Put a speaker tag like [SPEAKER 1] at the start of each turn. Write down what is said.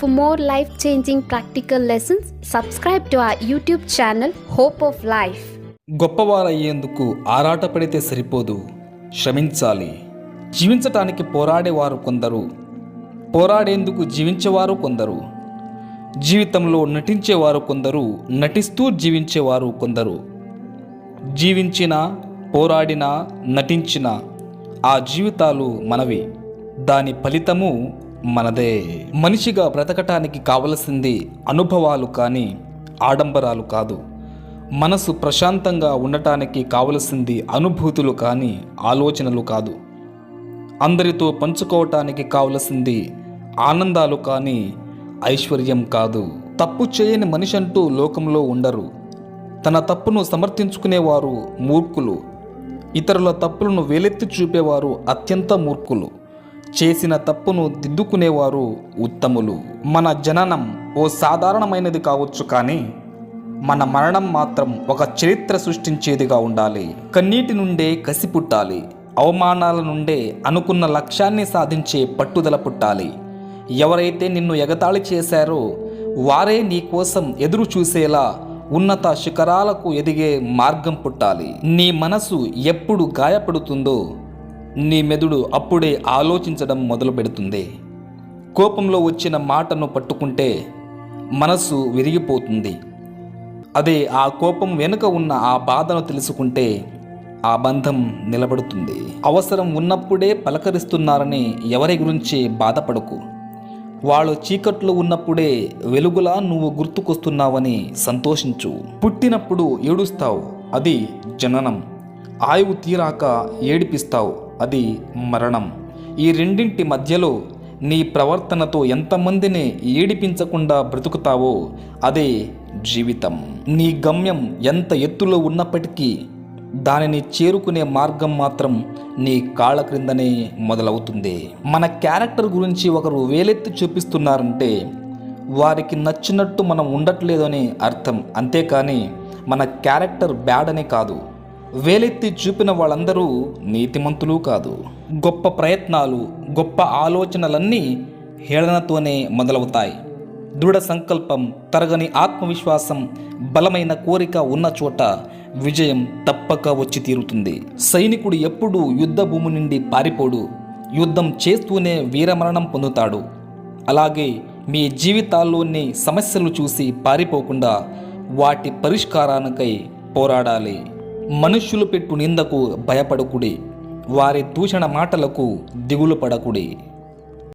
[SPEAKER 1] For more life changing practical lessons, subscribe to our YouTube channel Hope of Life.
[SPEAKER 2] గొప్పవారయ్యేందుకు ఆరాటపడితే సరిపోదు. శ్రమించాలి. జీవించటానికి పోరాడేవారు కొందరు. పోరాడేందుకు జీవించేవారు కొందరు. జీవితంలో నటించేవారు కొందరు నటిస్తూ జీవించేవారు కొందరు. జీవించిన పోరాడిన నటించిన ఆ జీవితాలు మనవి. దాని ఫలితము మనదే. మనిషిగా బ్రతకటానికి కావలసింది అనుభవాలు కానీ ఆడంబరాలు కాదు. మనసు ప్రశాంతంగా ఉండటానికి కావలసింది అనుభూతులు కానీ ఆలోచనలు కాదు. అందరితో పంచుకోవటానికి కావలసింది ఆనందాలు కానీ ఐశ్వర్యం కాదు. తప్పు చేయని మనిషి అంటూ లోకంలో ఉండరు. తన తప్పును సమర్థించుకునేవారు మూర్ఖులు. ఇతరుల తప్పులను వేలెత్తి చూపేవారు అత్యంత మూర్ఖులు. చేసిన తప్పును దిద్దుకునేవారు ఉత్తములు. మన జననం ఓ సాధారణమైనది కావచ్చు కానీ మన మరణం మాత్రం ఒక చరిత్ర సృష్టించేదిగా ఉండాలి. కన్నీటి నుండే కసి పుట్టాలి. అవమానాల నుండే అనుకున్న లక్ష్యాన్ని సాధించే పట్టుదల పుట్టాలి. ఎవరైతే నిన్ను ఎగతాళి చేశారో వారే నీ కోసం ఎదురు చూసేలా ఉన్నత శిఖరాలకు ఎదిగే మార్గం పుట్టాలి. నీ మనసు ఎప్పుడు గాయపడుతుందో నీ మెదడు అప్పుడే ఆలోచించడం మొదలు పెడుతుంది కోపంలో వచ్చిన మాటను పట్టుకుంటే మనస్సు విరిగిపోతుంది. అదే ఆ కోపం వెనుక ఉన్న ఆ బాధను తెలుసుకుంటే ఆ బంధం నిలబడుతుంది. అవసరం ఉన్నప్పుడే పలకరిస్తున్నారని ఎవరి గురించి బాధపడకు. వాళ్ళు చీకట్లో ఉన్నప్పుడే వెలుగులా నువ్వు గుర్తుకొస్తున్నావని సంతోషించు. పుట్టినప్పుడు ఏడుస్తావు అది జననం. ఆయువు తీరాక ఏడిపిస్తావు అది మరణం. ఈ రెండింటి మధ్యలో నీ ప్రవర్తనతో ఎంతమందిని ఏడిపించకుండా బ్రతుకుతావో అదే జీవితం. నీ గమ్యం ఎంత ఎత్తులో ఉన్నప్పటికీ దానిని చేరుకునే మార్గం మాత్రం నీ కాళ్ళ క్రిందనే మొదలవుతుంది. మన క్యారెక్టర్ గురించి ఒకరు వేలెత్తి చూపిస్తున్నారంటే వారికి నచ్చినట్టు మనం ఉండట్లేదని అర్థం. అంతేకాని మన క్యారెక్టర్ బ్యాడ్ అని కాదు. వేలెత్తి చూపిన వాళ్ళందరూ నీతిమంతులు కాదు. గొప్ప ప్రయత్నాలు గొప్ప ఆలోచనలన్నీ హేళనతోనే మొదలవుతాయి. దృఢ సంకల్పం తరగని ఆత్మవిశ్వాసం బలమైన కోరిక ఉన్న చోట విజయం తప్పక వచ్చి తీరుతుంది. సైనికుడు ఎప్పుడూ యుద్ధ భూమి నుండి పారిపోడు. యుద్ధం చేస్తూనే వీరమరణం పొందుతాడు. అలాగే మీ జీవితాల్లోని సమస్యలు చూసి పారిపోకుండా వాటి పరిష్కారానికై పోరాడాలి. మనుష్యులు పెట్టు నిందకు భయపడకుడి. వారి దూషణ మాటలకు దిగులు పడకుడి.